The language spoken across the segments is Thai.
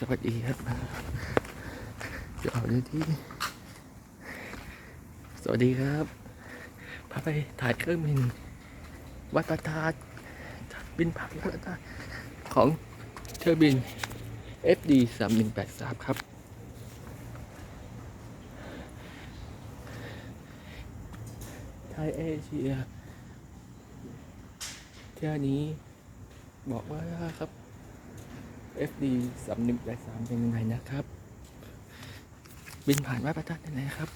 สวัสดีครับจะออกด้วยที่ สวัสดีครับพาไปถ่ายเครื่องบิน วัดประทาบินผ่านวัดประทาของเครื่องบิน FD 3183ครับ ไทยเอเชียเที่ยวนี้บอกว่าครับ FD 3183เป็นยังไงนะครับ บินผ่านวัดประทานยังไงครับ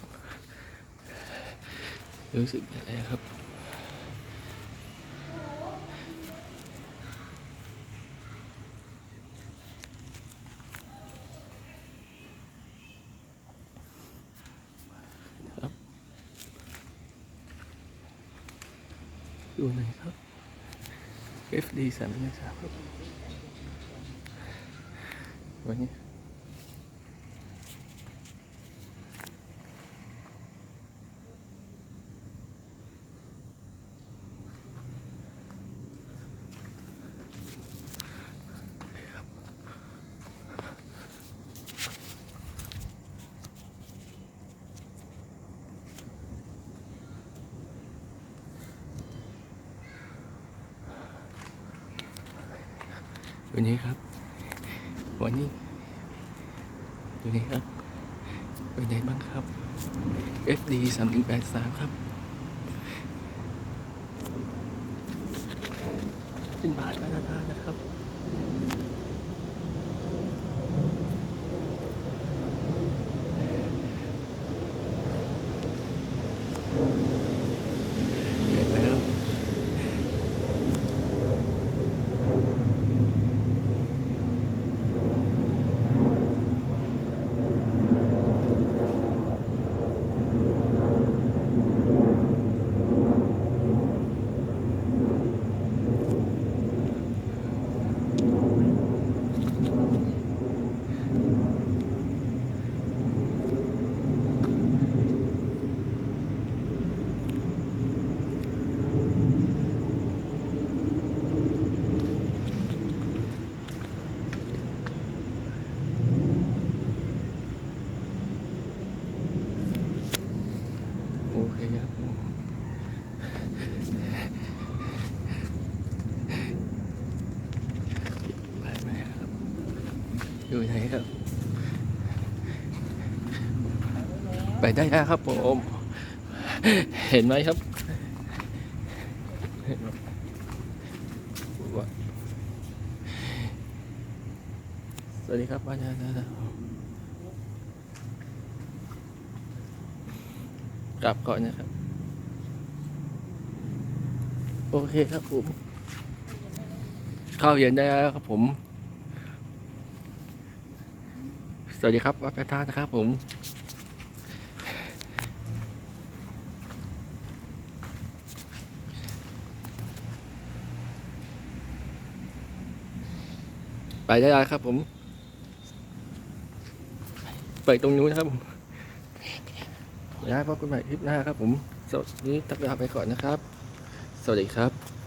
รู้สึกยังไงครับครับอยู่ไหนครับ FD สามหนึ่งสามครับ วันนี้วันนี้ครับ วันนี้วันนี้ครับเป็นไงบ้างครับ FD สามหนึ่งแปดสามครับ เป็นบาทมาตรฐานนะครับ เคครับไปไหมครับอยู่ไหนครับ ไปได้แล้วครับผม เห็นไหมครับสวัสดีครับอาจารย์ กลับก่อนนะครับ โอเคครับผม เข้าเย็นได้แล้วครับผม สวัสดีครับวัดพระธาตุนะครับผมไปได้แล้วครับผม ไปตรงนู้นนะครับผม นะพบกันใหม่คลิปหน้าครับผม สวัสดีทักลาไปก่อนนะครับ สวัสดีครับ